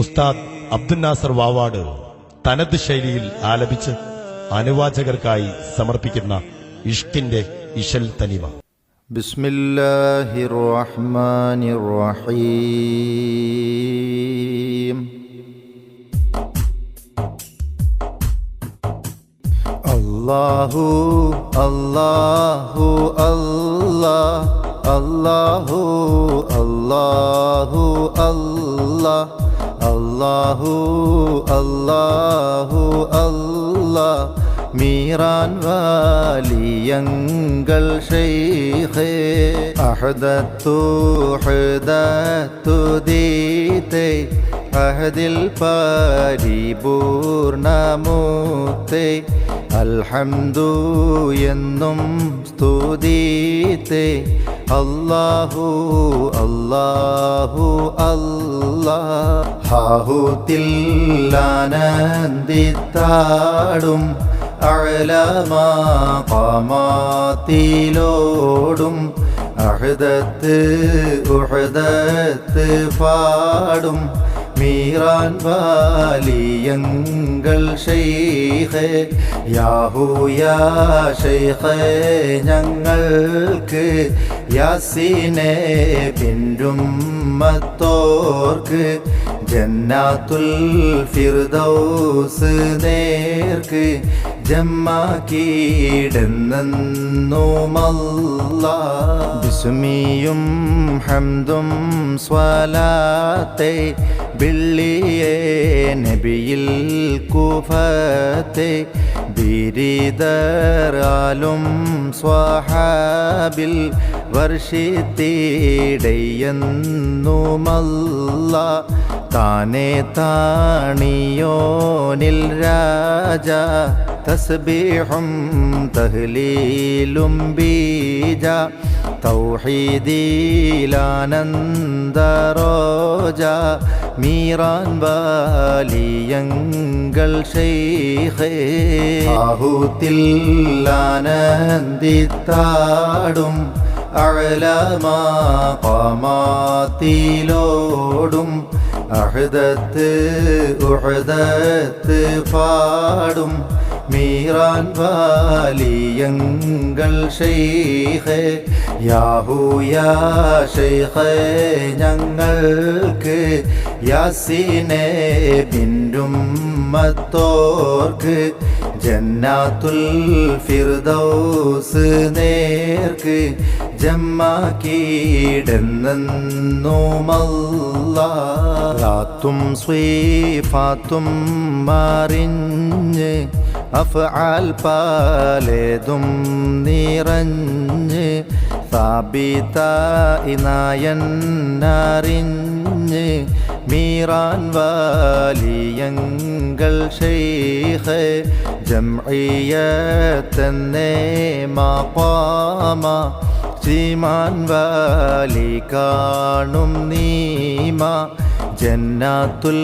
ഉസ്താദ് അബ്ദുൽ നാസർ വാവാട് തനത് ശൈലിയിൽ ആലപിച്ച് അനുവാചകർക്കായി സമർപ്പിക്കുന്ന ഇഷ്കിന്റെ ഇശൽ തനിമ. ബിസ്മില്ലാഹി റഹീം അല്ലാഹു അല്ലാഹു അല്ലാ അല്ലാഹു അല്ലാഹു. അല്ലാ അല്ലാഹു അല്ലാഹു അല്ലാ. മീറാൻ വാലിയങ്ങൾ ഷെയ്ഖേ. അഹദത്തു ഹൃദത്തു ദീതേ. അഹദിൽ പരിപൂർണമൂത്തേ അൽഹംദു എന്നും സ്തുതിത്തെ. അല്ലാഹു അല്ലാഹു അല്ലാ. അല്ലാഹ് ഹാഹുത്തില്ലാനന്ദിത്താടും അഴലമാമാത്തിലോടും അഹദത്ത് ഉഹദത്ത് പാടും മീറാൻ വാലിയങ്ങൾ ഷെയ്ഖേ യാഹൂയാ ഷെയ്ഖേ ഞങ്ങൾക്ക് യാസീനെ പിന്റും മത്തോർക്ക് ജന്നാത്തുൽ ഫിർദൗസ് നേർക്ക് ജമ്മാക്കീടെന്നുമല്ല ബിസ്മിയും ഹംദും സ്വലാത്തെ ബിള്ളിയെ നബിയിൽ കുഫത്തെ. ബിരിദറാലും സ്വഹാബിൽ വർഷിത്തിടയെന്നുമല്ല താനെ താണിയോനിൽ രാജ. തസ്ബീഹും തഹ്ലീലും ബീജ തൗഹീദീലാനന്ദറോജ മീറാൻ വാലിയങ്ങൾ ഷെയ്ഖേ ആഹൂത്തിൽ ആനന്ദിത്താടും അഴലമാമാത്തിലോടും അഹദത്ത് ഉഹദത്ത് പാടും മീറാൻ വാലിയങ്ങൾ ഷെയ്ഖേ യാഹൂയാ ഷെയ്ഖേ ഞങ്ങൾക്ക് യാസീനെ ബിന്റും മത്തോർക്ക് ജന്നാത്തുൽ ഫിർദൗസ് നേർക്ക് ജമ്മാക്കീടെന്നുമല്ലാത്തും സ്വീഫാത്തും മാറിഞ്ഞ് അഫ്ആൽ പാലേതും നിറഞ്ഞ് സാബിതായി നായന്നറിഞ്ഞ് മീറാൻ വാലിയങ്ങൾ ഷെയ്ഖ് തന്നെ മാപ്പാമ ചീമാൻ വാലി കാണും നീമ ജന്നാത്തുൽ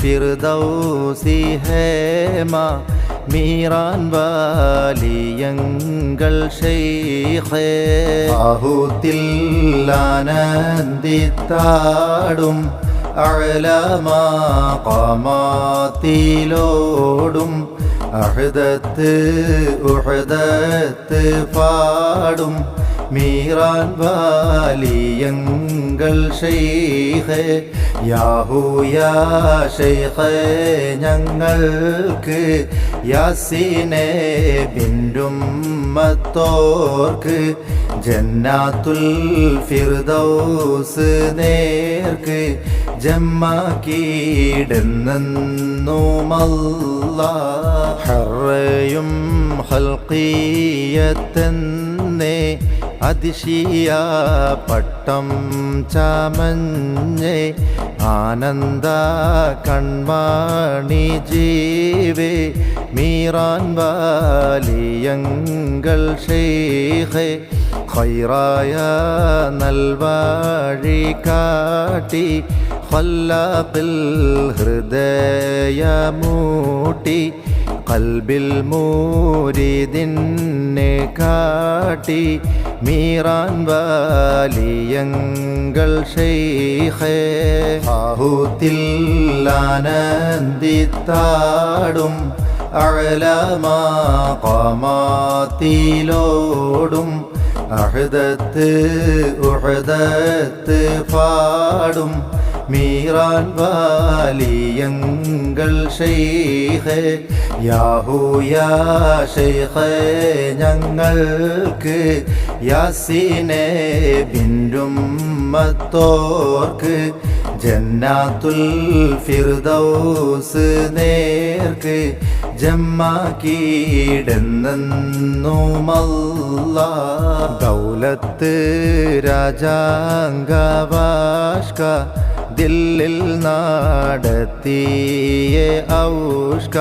ഫിർദൗസി ഹേമ മീറാൻ വാലിയങ്ങൾ ഷെയ്ഖേ ആഹുത്തിൽ ആനന്ദിത്താടും അഴലമാമാത്തിലോടും അഹദത്ത് ഉഹദത്ത് പാടും മീറാൻ വാലിയങ്ങൾ ഷെയ്ഖേ യാഹൂയാ ഞങ്ങൾക്ക് യാസീനെ ബിൻഡും മത്തോർക്ക് ജന്നാത്തുൽ ഫിർദൗസ് നേർക്ക് ജമ്മാക്കീടെന്നുമല്ല ഹറയും ഹൽക്കീയത്തെന്നേ അതിശിയ പട്ടം ചമഞ്ഞേ ആനന്ദ കൺമാണി ജീവേ മീറാൻ വാലിയങ്ങൾ ഷെയ്ഖേ ഖൈറായ നൽവാഴി കാട്ടി ഖല്ലാഖിൽ ഹൃദയമൂട്ടി കൽബിൽ മൂരിതിന്നെ കാട്ടി മീറാൻ വാലിയങ്ങൾ ഷെയ്ഖേ. ആഹൂത്തിൽ ആനന്ദിത്താടും അഴലമാമാത്തിലോടും അഹദത്ത് ഉഹദത്ത് പാടും മീറാൻ വാലിയങ്ങൾ ഷെയ്ഖേ യാഹൂയാ ഷെയ്ഖേ ഞങ്ങൾക്ക് യാസീനെ ബിൻഡും മത്തോർക്ക് ജന്നാത്തുൽ ഫിർദൗസ് നേർക്ക് ജമ്മാക്കിയിടുന്നുമല്ല ദൗലത്ത് രാജാംഗവാഷ്ക ദില്ലിൽ നടത്തിയ ഔഷ്ക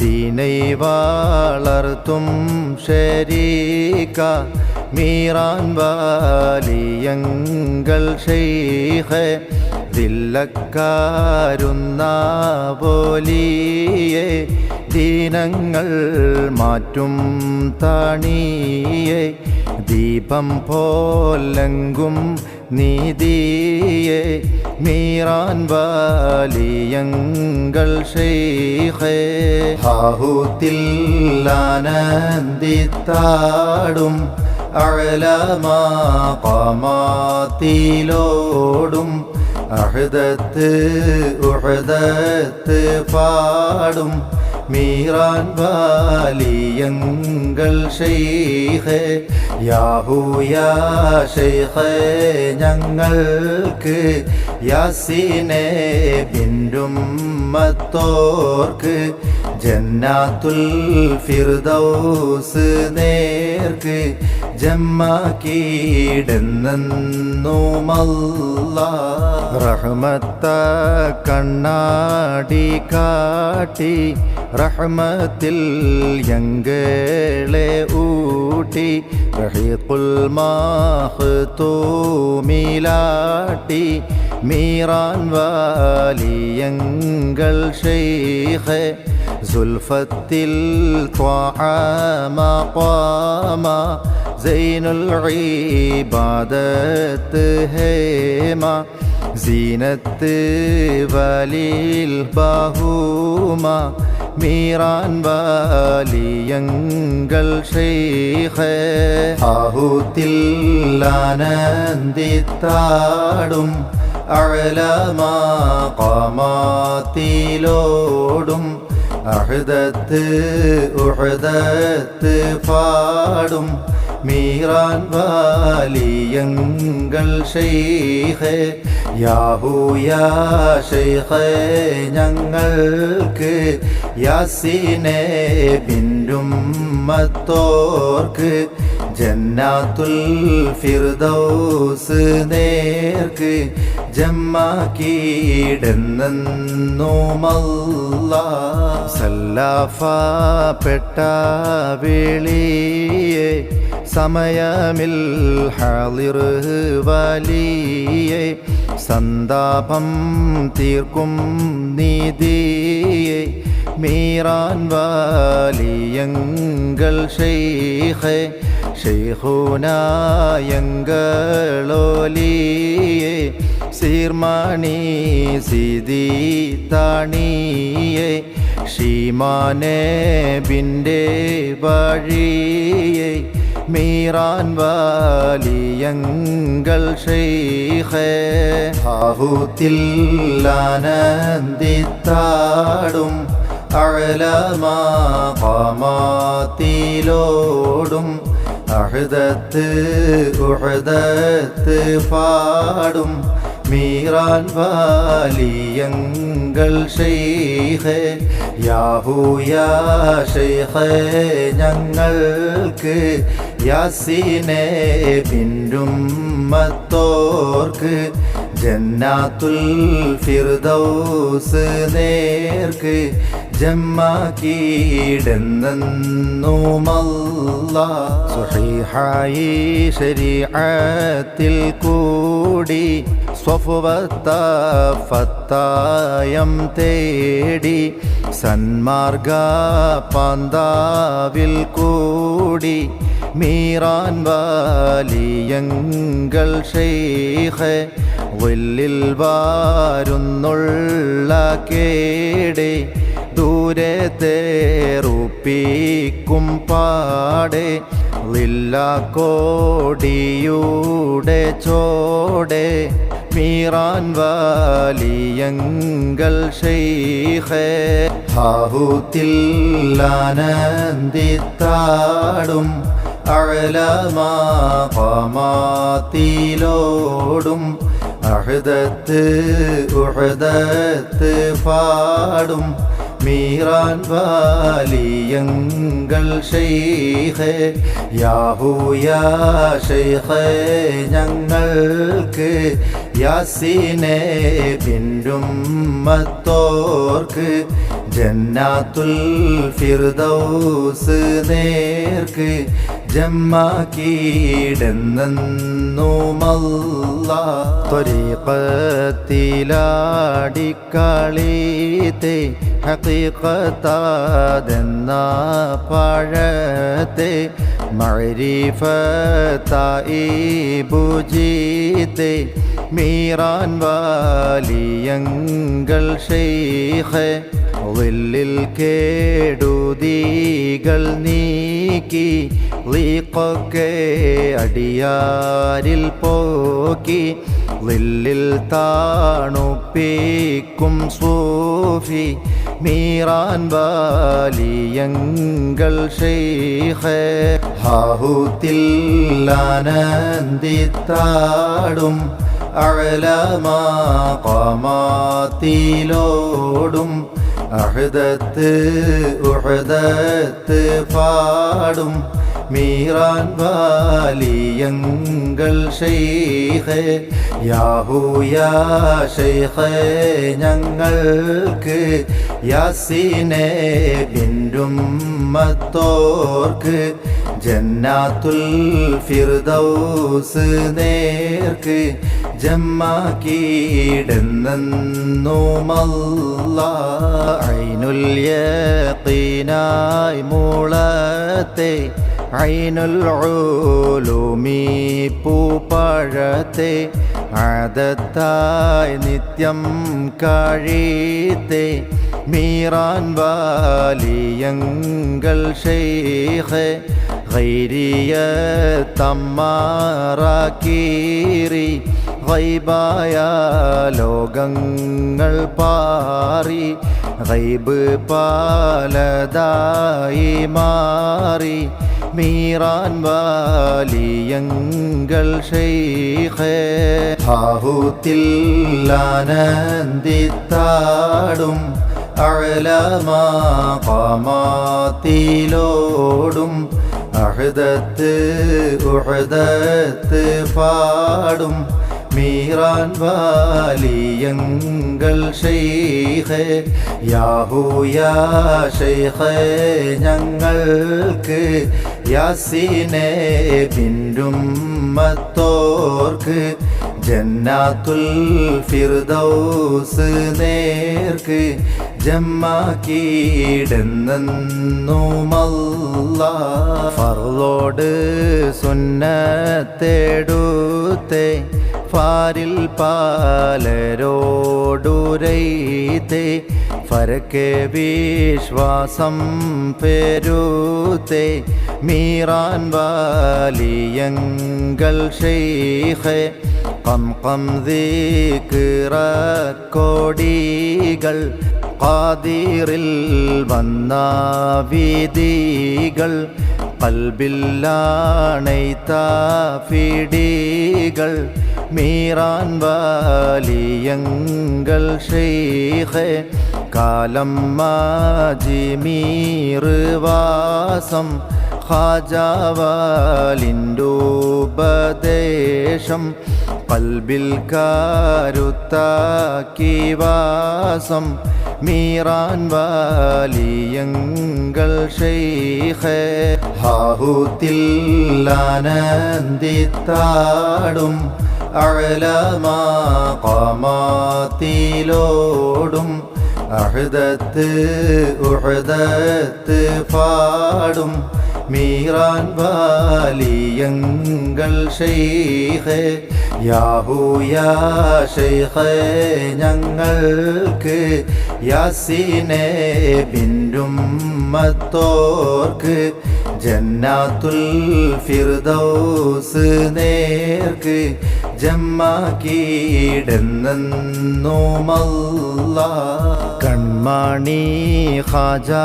ദീനൈ വളർത്തും ശരീക. മീറാൻ വാലിയങ്ങൾ ഷെയ്ഖേ ദില്ലക്കാരുന്ന പോലിയെ ദീനങ്ങൾ മാറ്റും താണിയെ ദീപം പോലങ്കും നീതിയെ മീറാൻ വാലിയങ്ങൾ ഷെയ്ഖേ ഹാഹൂത്തിൽ ആനന്ദിത്താടും അഴലമാമാത്തിലോടും അഹൃദത്ത് ഉഹൃദത്ത് പാടും മീറാൻ വാലിയങ്ങൾ ഷെയ്ഖേ യാഹൂയാ ഷെയ്ഖേ ഞങ്ങൾക്ക് യാസീനെ ബിൻഡും മത്തോർക്ക് ജന്നാത്തുൽ ഫിർദൗസ് നേർക്ക് ജമ്മാക്കീടെന്നുമല്ല റഹ്മത്ത കണ്ണാടി കാട്ടി റഹ്മത്തിൽ യങ്കേളെ ഊട്ടി റഹീഖുൽ മാഹ്തൂമിലാട്ടി മീറാൻ വാലിയങ്ങൾ ഷെയ്ഖേ സുൽഫത്തിൽ മaqama സൈനുൽ ഇബാദത്ത് ഹേമ സീനത്ത് വലിൽ ബഹൂമ മീറാൻ വാലിയങ്ങൾ ഷെയ്ഖ്. ആഹൂത്തിൽ ആനന്ദിത്താടും അഴലമാ കാമാത്തിലോടും അഹദത്ത് ഉഹദത്ത് പാടും. മീറാൻ വാലിയങ്ങൾ ഷെയ്ഖ് യാഹൂയാ ഷെയ്ഖ് ഞങ്ങൾക്ക് യാസീനെ പിന്നും മത്തോർക്ക് ജന്നാത്തുൽ ഫിർദൗസ് നേർക്ക് ജമ്മാക്കീടെന്നുമല്ല സല്ലാഫ പെട്ട വിളിയെ സമയമിൽ ഹാളിർ വലിയെ സന്താപം തീർക്കും നീതിയെ മീറാൻ വാലിയങ്ങൾ ഷെയ്ഖേ ഷെയ്ഖുനായങ്ങളോലിയെ സീർമാണി സിതി താണിയെ ഷീമാനെ ബിന്റെ വഴിയെ മീറാൻ വാലിയങ്കൾ ഷെയ്ഖേ. ആഹൂത്തിൽ അഴലമാ അഴലമാമാത്തിലോടും അഹദത്ത് ഉഹദത്ത് പാടും മീറാൻ വാലിയങ്ങൾ ഷെയ്ഖേ യാഹൂയാ ഞങ്ങൾക്ക് യാസീനെ പിന്നും മത്തോർക്ക് ജന്നാത്തുൽ ഫിർദൗസ് നേർക്ക് ജമ്മാക്കീടെന്നുമല്ല സുഹൈഹായി ശരീഅത്തിൽ കൂടി സ്വഫുവത്തായം തേടി സന്മാർഗ പാന്താവിൽ കൂടി മീറാൻ വാലിയങ്ങൾ ഷെയ്ഖ് വല്ലിൽ വാരുന്നുള്ള കേടെ ദൂരെ തേറുപ്പിക്കും പാടെ ലില്ല കോടിയുടെ ചോടെ മീറാൻ വാലിയങ്കൽ ഷെയ്ഖേ ഹാഹൂത്തില്ലാനന്ദിത്താടും അഴലമാതിലോടും അഹദത്ത് ഉഹദത്ത് പാടും മീറാൻ വാലിയങ്ങൾ ഷെയ്ഖേ യാഹൂയാ ഷെയ്ഖേ ഞങ്ങൾക്ക് യാസീനെ പിന്നും മത്തോർക്ക് ജന്നാത്തുൽ ഫിർദൗസ് നേർക്ക് ജമ്മാക്കീടെന്നുമല്ല ത്വരീപത്തിലാടിക്കളീത്തെ ഹക്കീക്കത്താതെന്ന പഴത്തെ. മഴരീഫത്തായി ബുജീത്തെ മീറാൻ വാലിയങ്ങൾ ഷെയ്ഖ് വില്ലിൽ കേടുതീകൾ നീക്കി ലീക്കൊക്കെ അടിയാരിൽ പോക്കി ലില്ലിൽ താണുപ്പിക്കും സൂഫി മീറാൻ വാലിയങ്ങൾ ഷെയ്ഖ്. അഴലമാ അഴലമാകമാത്തിലോടും അഹദത്ത് ഉഹദത്ത് പാടും മീറാൻ വാലിയങ്ങൾ ഷെയ്ഖ് യാഹൂയാ ഷെയ്ഖ് ഞങ്ങൾക്ക് യാസീനെ ബിന്ദും മത്തോർക്ക് ജന്നാത്തുൽ ഫിർദൗസ് നേർക്ക് ജമ്മാക്കീടെന്നുമല്ല ഐനുൽ യഖീനായി മൂളത്തെ ഐനുൽ ഉലൂമി പൂപ്പഴത്തെ ആദത്തായി നിത്യം കഴിത്തെ. മീറാൻ വാലിയങ്ങൾ ഷെയ്ഖ് ഗൈരിയ തമ്മാറാക്കീറി. ഗൈബായ ലോകങ്ങൾ പാറി ഗൈബ് പാലതായി മാറി. മീറാൻ വാലിയങ്ങൾ ഷെയ്ഖ് ഹാഹൂത്തില്ലാനന്ദിത്താടും അഴലമാകമാത്തിലോടും അഹദത്ത് ഉഹദത്ത് പാടും മീറാൻ വാലിയങ്ങൾ ഷെയ്ഖ് യാഹൂയാ ഞങ്ങൾക്ക് യാസീനെ പിന്നും മത്തോർക്ക് ജന്നാത്തുൽ ഫിർദൗസ് നേർക്ക് ജമ്മാക്കീടെന്നുമല്ല ഫർലോട് സുന്നത്തെടുത്തെ ഫാരിൽ പാലരോടുരൈത്തെ ഫരക്കെ വിശ്വാസം പെരുത്തെ മീറാൻ വാലിയങ്ങൾ ഷെയ്ഖ് കം കം ദീക്കിറക്കോടികൾ ഖാദിറിൽ വന്ന വിധികൾ കൽബില്ലാണൈത്ത ഫിടികൾ മീറാൻ വാലിയങ്ങൾ ഷെയ്ഖ് കാലം മാജി മീറുവാസം ഹാജാവാലിന്റോപദേശം പൽബിൽ കാരുത്താക്കി വാസം മീറാൻ വാലിയങ്ങൾ ഷെയ്ഖ്. ഹാഹൂത്തില്ലാനന്ദിത്താടും അഴലമാമാത്തിലോടും അഹദത്ത് പാടും മീറാൻ വാലിയങ്ങൾ ഷെയ്ഖ് യാഹൂയാ ഞങ്ങൾക്ക് യാസീനെ പിന്നും മത്തോർക്ക് ജന്നാത്തുൽ ഫിർദൗസ് നേർക്ക് ജമ്മാക്കീടെന്നുമല്ല കൺമാണി ഖാജാമൊഴീന്റെ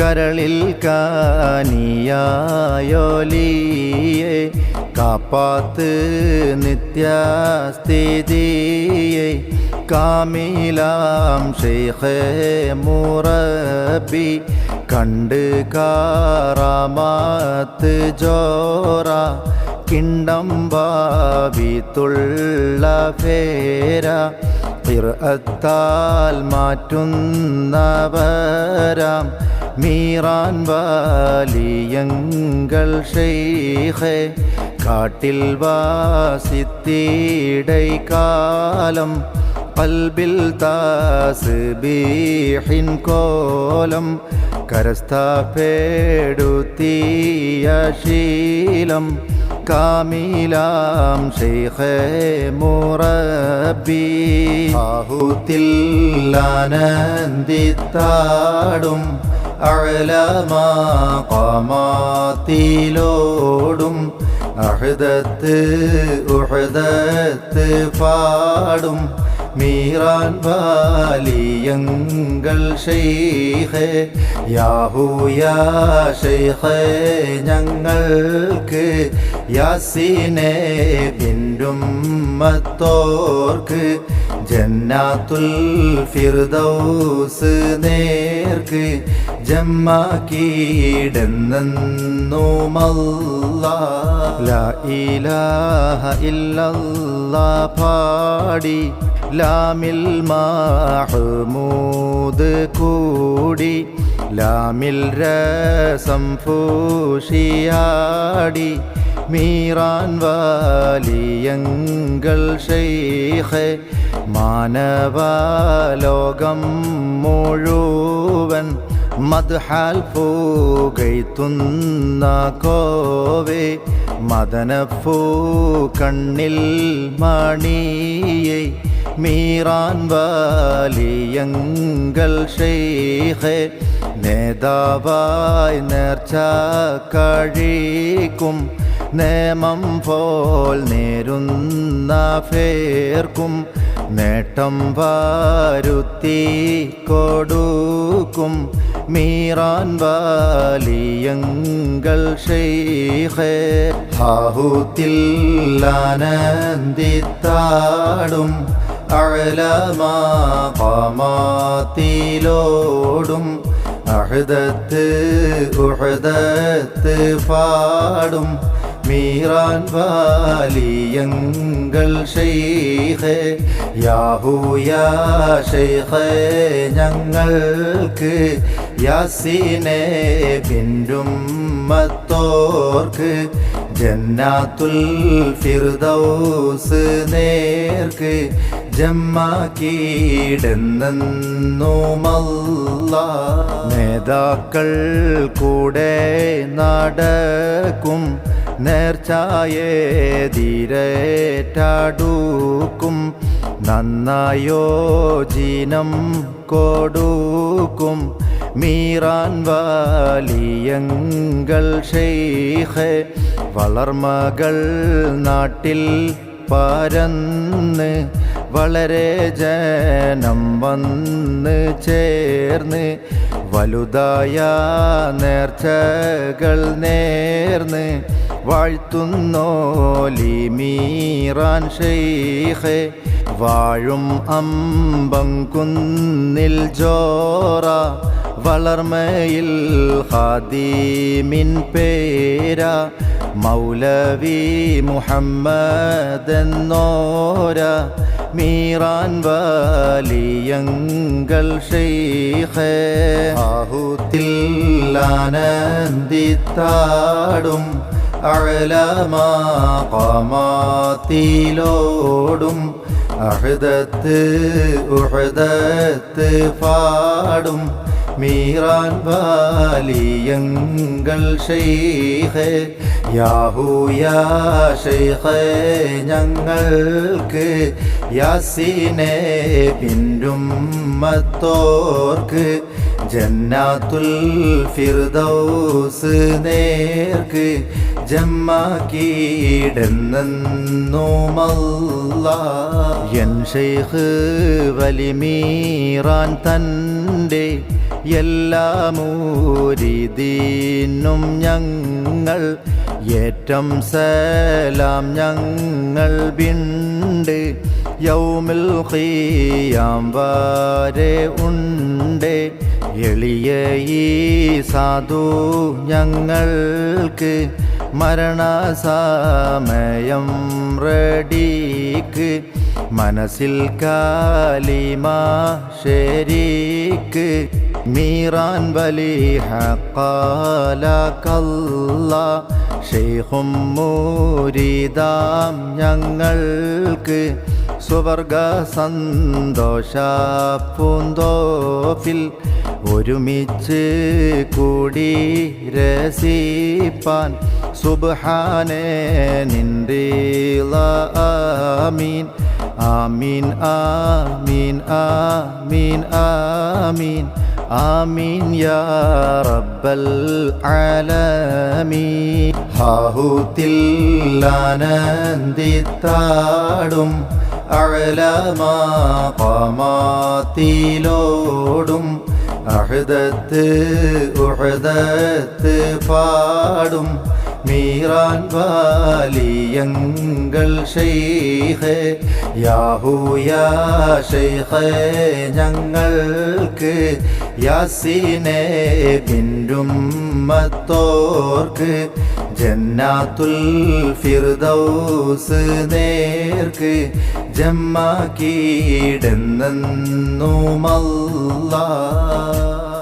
കരളിൽ കാനിയായോലിയെ. കാപ്പാത്ത് നിത്യസ്ഥിതിയെ കാമിലാം ശേഖേ മുറബി. കണ്ട് കാറാമാത്ത് ജോറ കിണ്ടം ബാബിത്തുള്ള പേര ഇറത്താൽ മാറ്റുന്നവരാം. മീറാൻ വാലിയങ്ങൾ ഷെയ്ഹേ കാട്ടിൽ വാസിത്തീടൈ കാലം കൽബിൽ താസ്ബീഹിൻ കോലം കരസ്ഥാപേടുത്തിയ ശീലം കാമിലാം ഷെയ്ഖേ മുറബി ആഹുത്തിൽ ആനന്ദിത്താടും അഴലമാമാത്തിലോടും അഹദത്ത് ഉഹദത്ത് പാടും മീറാൻ വാലിയങ്ങൾ ഷെയ്ഖേ യാഹൂയാ ഷെയ്ഖേ ഞങ്ങൾക്ക് യാസീനെ ബിന്റും മത്തോർക്ക് ജന്നാത്തുൽ ഫിർദൗസ് നേർക്ക് ജമ്മാക്കീടെന്നുമല്ല ലാ ഇലാഹ ഇല്ലല്ലാ പാടി. ലാമിൽ മാഹമൂദ് കൂടി. ലാമിൽ രസം ഫൂഷിയാടി മീറാൻ വാലിയങ്ങൾ മാനവ മാനവലോകം മുഴുവൻ മദ്ഹാൽ പൂകൈത്തുന്ന കോവേ മദന മദനപ്പൂ കണ്ണിൽ മണിയെ മീറാൻ വാലിയങ്കൽ ഷെയ്ഖെ നേതാവായി നേർച്ച കഴിക്കും നേമം പോൽ നേരുന്ന ഫേർക്കും നേട്ടം വാരുത്തി കൊടുക്കും മീറാൻ വാലിയങ്ങൾ ഷെയ്ഖേ. ഹാഹൂത്തിൽ ആനന്ദിത്താടും അഴലമാമാത്തിലോടും അഹദത്ത് ഉഹദത്ത് പാടും മീറാൻ വാലിയങ്ങൾ ഷെയ്ഖേ യാഹൂയാ ഞങ്ങൾക്ക് യാസീനെ പിന്നും മത്തോർക്ക് ജന്നാത്തുൽ ഫിർദൗസ് നേർക്ക് ജമ്മാക്കീടെന്നുമല്ല നേതാക്കൾ കൂടെ നടക്കും നേർച്ചായേതിരേറ്റാടുക്കും നന്നായോജീനം കൊടുക്കും. മീറാൻ വാലിയങ്ങൾ ഷെയ്ഹ് വളർമകൾ നാട്ടിൽ പരന്ന് വളരെ ജനം വന്ന് ചേർന്ന് വലുതായ നേർച്ചകൾ നേർന്ന് വാഴ്ത്തുന്നോലി മീറാൻ ഷെയ്ഖെ വാഴും അമ്പം കുന്നിൽ ജോറ വളർമയിൽ ഹാദീമിൻ പേര മൗലവി മുഹമ്മദ് എന്നോര മീറാൻ വാലിയങ്കൾ ഷെയ്ഖേ. ആഹുത്തിൽ ആനന്ദിത്താടും അഴലമാകമാത്തിലോടും അഹദത്ത് ഉഹദത്ത് പാടും. മീറാൻ വാലിയങ്ങൾ ഷെയ്ഖ് യാഹൂയ ഷെയ്ഖ് ഞങ്ങൾക്ക് യാസീനെ പിന്നും മത്തോർക്ക് ജന്നാത്തുൽ ഫിർദൗസ് നേർക്ക് ഷെയ്ഖ് വലിമീറാൻ തന്റെ എല്ലാ മൂരിദീനും ഞങ്ങൾ ഏറ്റം സലാം ഞങ്ങൾ ബിണ്ട് യൗമിൽ ഖിയാം വരെ ഉണ്ട്. എളിയ ഈ സാധു ഞങ്ങൾക്ക് മരണസമയം റെഡിക്ക്. മനസ്സിൽ കാലിമ ശരിക്ക്. മീറാൻ വലി കല്ല ഷെയ്ഖും മൂരിതാം ഞങ്ങൾക്ക് സുവർഗ സന്തോഷ പൂന്തോപ്പിൽ ഒരുമിച്ച് കൂടി രസിപ്പാൻ സുബാനെ നിന്റീള ആമീൻ. ആമീൻ ആമീൻ ആമീൻ ആമീൻ. ആമീൻ യാ റബ്ബൽ ആലമീൻ. ഹാഹൂത്തിൽ ആനന്ദിത്താടും അഴലമാകമാത്തിലോടും അഹദത്ത് ഉഹദത്ത് പാടും. മീറാൻ വാലിയങ്ങൾ ഷെയ്ഖ് യാഹൂയ ഷെയ്ഖ് ഞങ്ങൾക്ക് യാസീനെ പിന്നും മത്തോർക്ക് ജന്നാത്തുൽ ഫിർദൗസ് നേർക്ക് ജമ്മാക്കീടെന്നുമല്ല